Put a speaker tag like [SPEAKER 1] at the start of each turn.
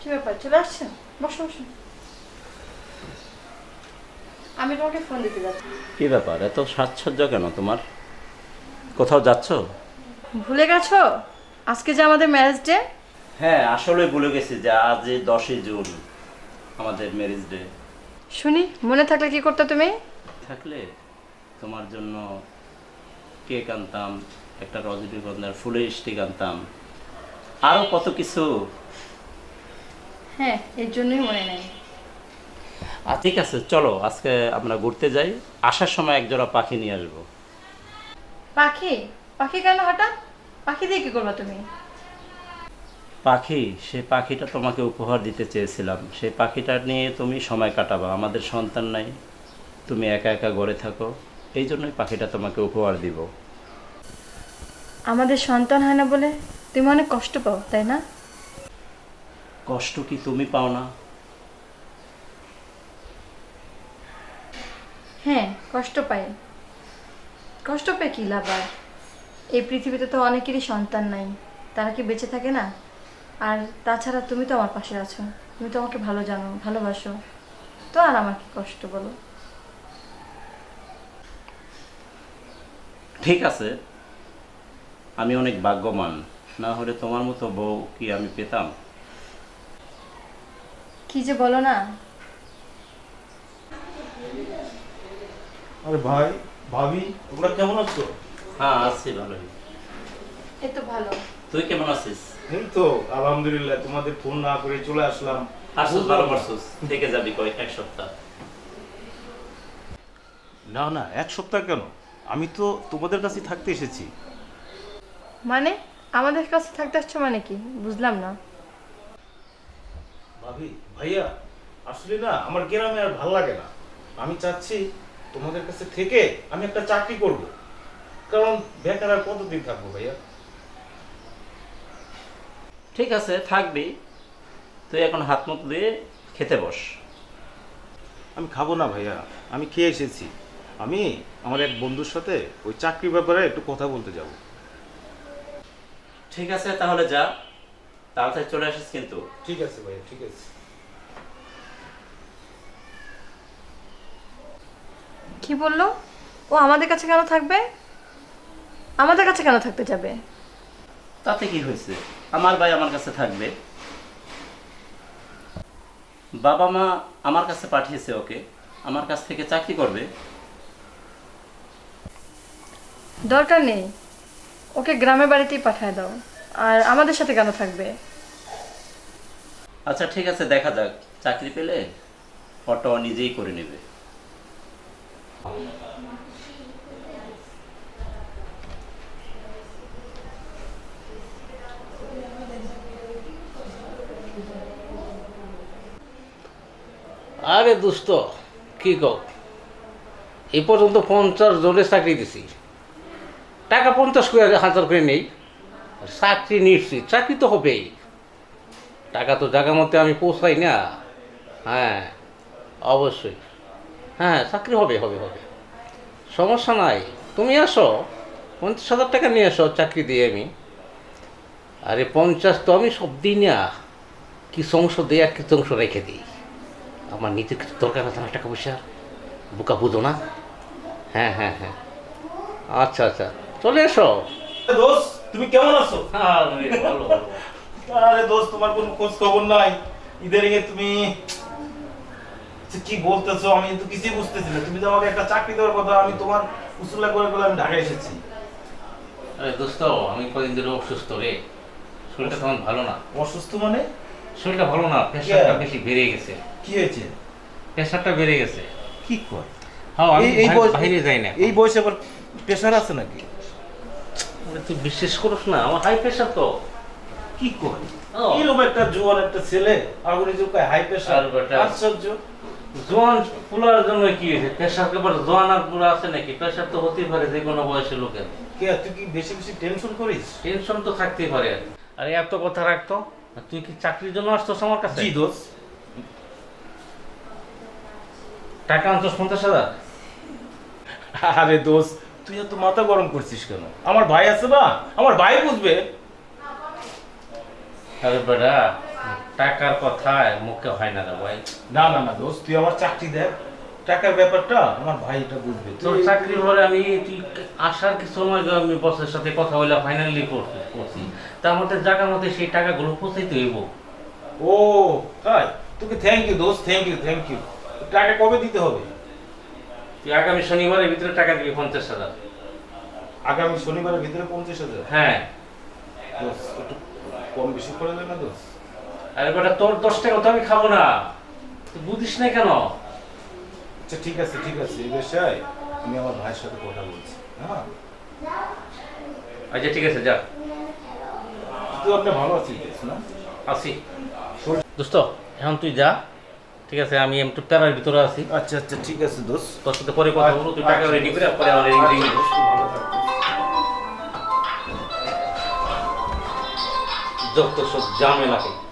[SPEAKER 1] কি ব্যাপার? চলে আসছেন? বসো বসো আমি তোমাকে ফোন দিতে যাচ্ছি।
[SPEAKER 2] কি ব্যাপার? এত সাজসজ্জা কেন তোমার? কোথাও যাচ্ছ?
[SPEAKER 1] ভুলে গেছো? আজকে যে আমাদের ম্যারেজ ডে
[SPEAKER 2] হ্যাঁ আসলে ভুলে গেছি যে আজ দশই জুন আমাদের ম্যারেজ ডে
[SPEAKER 1] শুনি মনে থাকলে কি করতে তুমি?
[SPEAKER 2] থাকলে তোমার জন্য কেক আনতাম একটা রজনীগন্ধার ফুলের স্টিক আনতাম আরও কত কিছু
[SPEAKER 1] হ্যাঁ এর জন্যই মনে নেই।
[SPEAKER 2] ঠিক আছে চলো আজকে আমরা ঘুরতে যাই। আসার সময় একজোড়া পাখি নিয়ে আসব।
[SPEAKER 1] পাখি? পাখি কেন হঠাৎ পাখি দিয়ে কি করবা তুমি?
[SPEAKER 2] পাখি সেই পাখিটা তোমাকে উপহার দিতে চেয়েছিলাম। সেই পাখিটা নিয়ে তুমি সময় কাটাবা আমাদের সন্তান নাই। তুমি একা একা গড়ে থাকো এই জন্যই পাখিটা তোমাকে উপহার দিব।
[SPEAKER 1] আমাদের সন্তান হয় না বলে তুমি অনেক কষ্ট পাও তাই না?
[SPEAKER 2] কষ্ট কি তুমি পাও না?
[SPEAKER 1] হ্যাঁ কষ্ট পাই। কষ্ট পেয়ে কী লাভ আর? এই পৃথিবীতে তো অনেকেরই সন্তান নাই। তারা কি বেঁচে থাকে না? আর তাছাড়া তুমি তো আমার পাশে আছো। তুমি তো আমাকে ভালো জানো ভালোবাসো। তো আর আমার কি কষ্ট বলো।
[SPEAKER 2] ঠিক আছে। আমি অনেক ভাগ্যবান। না হলে তোমার মতো বউ কি আমি পেতাম?
[SPEAKER 1] কি যে বলো না?
[SPEAKER 3] আরে ভাই ভাবি তোমরা কেমন আছো?
[SPEAKER 2] হ্যাঁ আছি ভালোই।
[SPEAKER 1] এ তো ভালো।
[SPEAKER 2] তুই কেমন আছিস?
[SPEAKER 3] এই তো আলহামদুলিল্লাহ তোমাদের ফোন না করে চলে আসলাম।
[SPEAKER 2] আসছিস ভালো করছিস। থেকে যাবি কয়েক এক সপ্তাহ।
[SPEAKER 3] না না এক সপ্তাহ কেন? আমি তো তোমাদের কাছে থাকতে এসেছি।
[SPEAKER 1] মানে? আমাদের কাছে থাকতে আসছো মানে কি? বুঝলাম না।
[SPEAKER 3] ভাবি ভাইয়া আসলে না আমার গ্রামে আর ভালো লাগে না। আমি চাচ্ছি তোমাদের কাছে থেকে আমি একটা চাকরি করব। কারণ বেকার আর কতদিন থাকব ভাইয়া?
[SPEAKER 2] ঠিক আছে থাকবি। তুই এখন হাত মুখ দিয়ে খেতে বস।
[SPEAKER 3] আমি খাব না ভাইয়া। আমি খেয়ে এসেছি। আমি আমার এক বন্ধুর সাথে ওই চাকরির ব্যাপারে একটু কথা বলতে যাব।
[SPEAKER 2] ঠিক আছে তাহলে যা। তাড়াতাড়ি চলে আসিস কিন্তু।
[SPEAKER 3] ঠিক আছে ভাইয়া ঠিক আছে।
[SPEAKER 1] কি বলল? ও আমাদের কাছে কেন থাকবে? আমাদের কাছে কেন থাকতে যাবে?
[SPEAKER 2] তাতে কি হয়েছে? আমার ভাই আমার কাছে থাকবে। বাবা মা আমার কাছে পাঠিয়েছে ওকে। আমার কাছ থেকে চাকরি করবে।
[SPEAKER 1] দরকার নেই। ওকে গ্রামের বাড়িতেই পাঠায় দাও। আর আমাদের সাথে কেন থাকবে?
[SPEAKER 2] আচ্ছা ঠিক আছে দেখা যাক। চাকরি পেলে ফটো নিজেই করে নেবে।
[SPEAKER 4] আরে দুস্থ কি কও? এ পর্যন্ত পঞ্চাশ জনের চাকরি দিছি। টাকা পঞ্চাশ করে হাজার করে নেই। চাকরি নিশ্চিত, চাকরি তো হবেই। টাকা তো জায়গা মধ্যে আমি পৌঁছাই না। হ্যাঁ অবশ্যই। হ্যাঁ চাকরি হবে হবে হবে। সমস্যা নাই। তুমি আসো, পঞ্চাশ হাজার টাকা নিয়ে আসো চাকরি দিয়ে আমি। আরে পঞ্চাশ তো আমি সব দিই না। কিছু অংশ দিই আর কিছু অংশ রেখে দিই? আমার নিজের কিছু দরকার আছে না টাকা পয়সা বোকা বুঝো না। হ্যাঁ হ্যাঁ হ্যাঁ। আচ্ছা আচ্ছা। চলে এসো।
[SPEAKER 3] দোস্ত। তুমি কেমন আছো?
[SPEAKER 4] আরে,
[SPEAKER 3] দোস্ত তোমার কোনো খোঁজ খবর নাই। ইদারিং এ তুমি কি বলতেছো আমি তো কিছুই বুঝতেছি না। তুমি তো আমাকে একটা চাকরি দেওয়ার কথা আমি তোমার উসুল্লা করে বলে আমি ঢাকা এসেছি।
[SPEAKER 4] আরে দোস্ত আমি কদিন ধরে অসুস্থ রে। শরীরটা তেমন ভালো না।
[SPEAKER 3] অসুস্থ মানে?
[SPEAKER 4] শরীরটা ভালো না প্রেশারটা বেশি বেড়ে গেছে।
[SPEAKER 3] কি হয়েছে?
[SPEAKER 4] প্রেশারটা বেড়ে গেছে।
[SPEAKER 3] কি কয়?
[SPEAKER 4] হ্যাঁ আমি বাইরে যাই না
[SPEAKER 3] এই বয়সে আবার প্রেশার আছে নাকি?
[SPEAKER 4] তুই বিশ্বাস করিস না? আমার হাই প্রেশার তো।
[SPEAKER 3] কি কয় এরকম একটা জোয়ান একটা ছেলে? আগুনে যে হাই প্রেশার আশ্চর্য।
[SPEAKER 4] জোয়ান পুলার জন্য কি হয়েছে? প্রেশার কেবল জোয়ান আর পুরা আছে নাকি? প্রেশার তো হতেই পারে যে কোনো বয়সের লোকের।
[SPEAKER 3] কে তুই কি বেশি বেশি টেনশন করিস?
[SPEAKER 4] টেনশন তো থাকতেই পারে। আরে এত কথা রাখতো। তুই কি চাকরির জন্য আসতোস আমার কাছে?
[SPEAKER 3] জি দোস্ত।
[SPEAKER 4] টাকা আনছোস পঞ্চাশ হাজার?
[SPEAKER 3] আরে দোস্ত তুই এত মাথা গরম করছিস কেন? আমার ভাই আছে না আমার ভাই বুঝবে।
[SPEAKER 4] আরে বেটা টাকার কথায় মুখে হয় না রে ভাই।
[SPEAKER 3] না না না দোস্ত তুই আমার চাকরি দেখ টাকার ব্যাপারটা আমার ভাই এটা বুঝবে।
[SPEAKER 4] তোর চাকরি পরে আমি তুই আসার কিছু সময় আমি বসের সাথে কথা বলে ফাইনালি করছি তার মধ্যে জায়গার মধ্যে সেই টাকাগুলো পৌঁছাইতে হইব।
[SPEAKER 3] ও তাই? তোকে থ্যাংক ইউ দোস্ত থ্যাংক ইউ থ্যাংক ইউ টাকা কবে দিতে হবে?
[SPEAKER 4] তুই আগামী শনিবারের ভিতরে টাকা দিবি পঞ্চাশ হাজার।
[SPEAKER 3] আগামী শনিবারের ভিতরে পঞ্চাশ হাজার
[SPEAKER 4] হ্যাঁ।
[SPEAKER 3] একটু কম বেশি করে দেয় না দোস্ত?
[SPEAKER 4] আরে বেটা তোর দশ টাকা তো আমি খাব না। তুই বুঝিস না কেন?
[SPEAKER 3] আচ্ছা ঠিক আছে ঠিক আছে এই বিষয়ে আমি আমার ভাইয়ের সাথে কথা বলছি হ্যাঁ?
[SPEAKER 4] আচ্ছা ঠিক আছে যা।
[SPEAKER 3] তুই আপনি ভালো আছিস না?
[SPEAKER 4] আসি দোস্ত এখন তুই যা ঠিক আছে আমি একটু প্যারার ভিতরে আছি।
[SPEAKER 3] আচ্ছা আচ্ছা ঠিক আছে দোস্ত।
[SPEAKER 4] তোর সাথে পরে কথা বলব তুই টাকা রেডি করে পরে আমার রিং রিং যত সব ঝামেলাকে